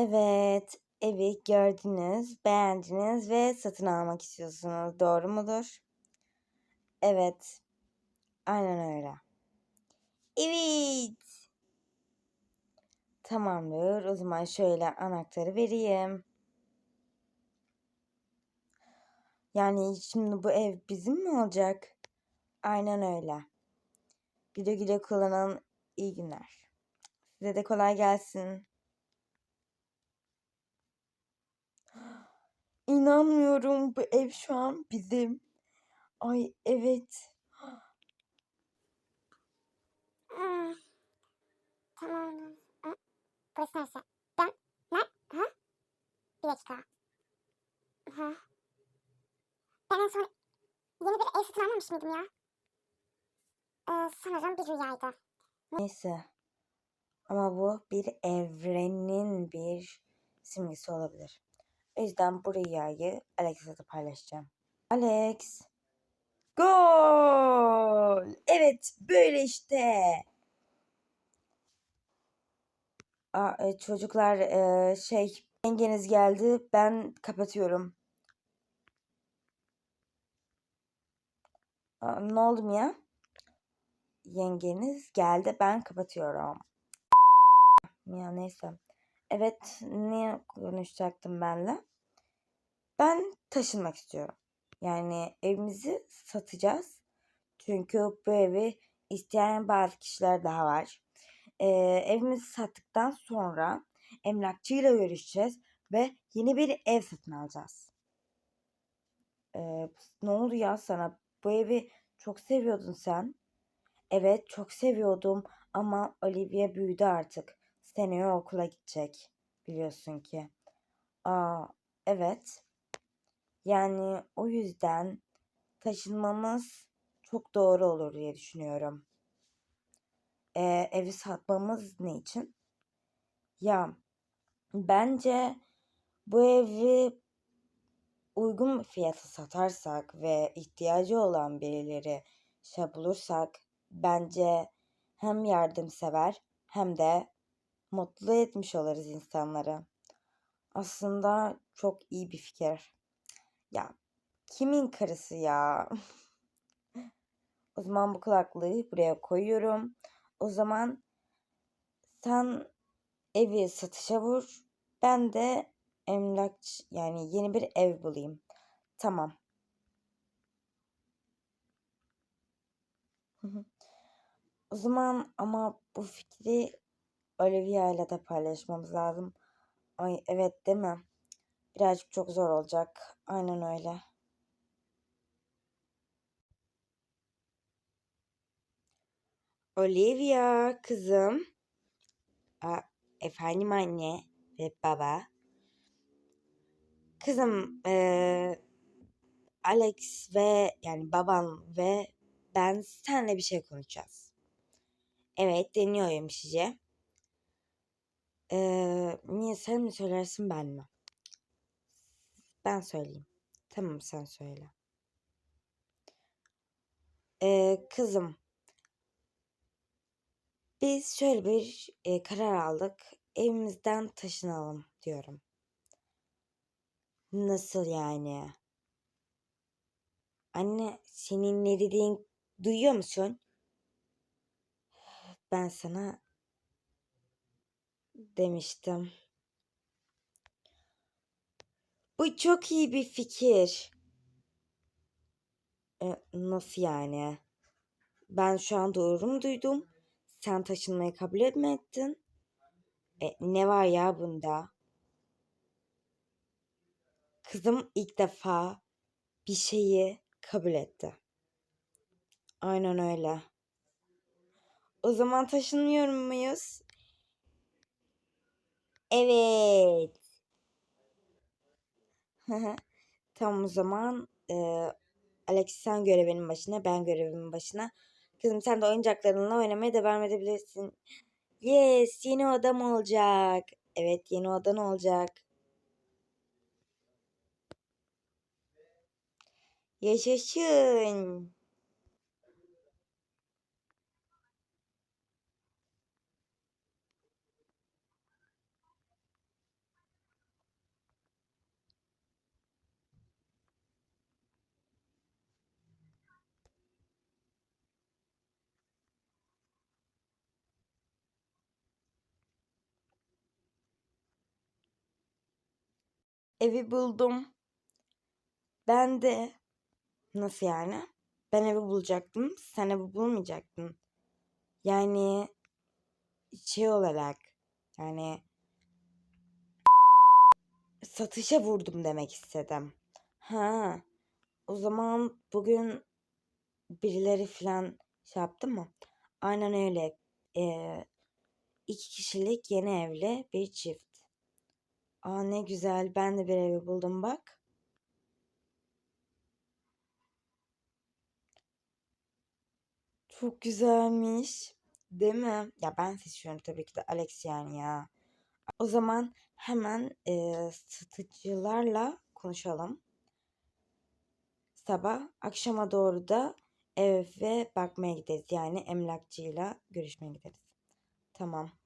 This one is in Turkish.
Evet, evi gördünüz, beğendiniz ve satın almak istiyorsunuz. Doğru mudur? Evet, aynen öyle. Evet. Tamamdır. O zaman şöyle anahtarı vereyim. Yani şimdi bu ev bizim mi olacak? Aynen öyle. Güle güle kullanın. İyi günler. Size de kolay gelsin. İnanmıyorum bu ev şu an bizim. Ay evet. Hmm. Tamam. Ha, Burası neresi? Ben ne? Ha? Bir dakika. Ha. Ben en son yeni bir ev satın almamış mıydım ya? Ee, sanırım bir rüyaydı. Neyse. Ama bu bir evrenin bir simgesi olabilir. O yüzden bu rüyayı Alex'e de paylaşacağım. Alex. Gol! Evet böyle işte. Aa, e, çocuklar e, şey yengeniz geldi. Ben kapatıyorum. Aa, ne oldu mu ya? Yengeniz geldi. Ben kapatıyorum. Ya neyse. Evet, ne konuşacaktım benle? Ben taşınmak istiyorum. Yani evimizi satacağız. Çünkü bu evi isteyen bazı kişiler daha var. Ee, evimizi sattıktan sonra emlakçıyla görüşeceğiz ve yeni bir ev satın alacağız. Ee, ne oldu ya sana? Bu evi çok seviyordun sen. Evet, çok seviyordum ama Olivia büyüdü artık. Seneye okula gidecek. Biliyorsun ki. Aa, evet. Yani o yüzden taşınmamız çok doğru olur diye düşünüyorum. Ee, evi satmamız ne için? Ya bence bu evi uygun bir fiyata satarsak ve ihtiyacı olan birileri şey bulursak bence hem yardımsever hem de mutlu etmiş oluruz insanları. Aslında çok iyi bir fikir. Ya kimin karısı ya? o zaman bu kulaklığı buraya koyuyorum. O zaman sen evi satışa vur. Ben de emlak yani yeni bir ev bulayım. Tamam. o zaman ama bu fikri Olivia ile de paylaşmamız lazım. Ay evet değil mi? Birazcık çok zor olacak. Aynen öyle. Olivia kızım. Aa, efendim anne ve baba. Kızım ee, Alex ve yani baban ve ben seninle bir şey konuşacağız. Evet dinliyorum sizi. Ee, niye sen mi söylersin ben mi? Ben söyleyeyim. Tamam sen söyle. Ee, kızım. Biz şöyle bir e, karar aldık. Evimizden taşınalım diyorum. Nasıl yani? Anne senin ne dediğin duyuyor musun? Ben sana demiştim. Bu çok iyi bir fikir. E, nasıl yani? Ben şu an doğru mu duydum? Sen taşınmayı kabul mi ettin? E, ne var ya bunda? Kızım ilk defa bir şeyi kabul etti. Aynen öyle. O zaman taşınmıyor muyuz? Evet. tamam o zaman e, Alex sen görevinin başına ben görevimin başına. Kızım sen de oyuncaklarınla oynamaya devam edebilirsin. Yes yeni odam olacak. Evet yeni odan olacak. Yaşasın. Evi buldum. Ben de nasıl yani? Ben evi bulacaktım. Sen evi bulmayacaktın. Yani şey olarak yani satışa vurdum demek istedim. Ha. O zaman bugün birileri falan şey yaptı mı? Aynen öyle. Ee, iki kişilik yeni evli bir çift. Aa ne güzel. Ben de bir evi buldum bak. Çok güzelmiş. Değil mi? Ya ben seçiyorum tabii ki de Alex yani ya. O zaman hemen eee, satıcılarla konuşalım. Sabah akşama doğru da eve bakmaya gideriz. Yani emlakçıyla görüşmeye gideriz. Tamam.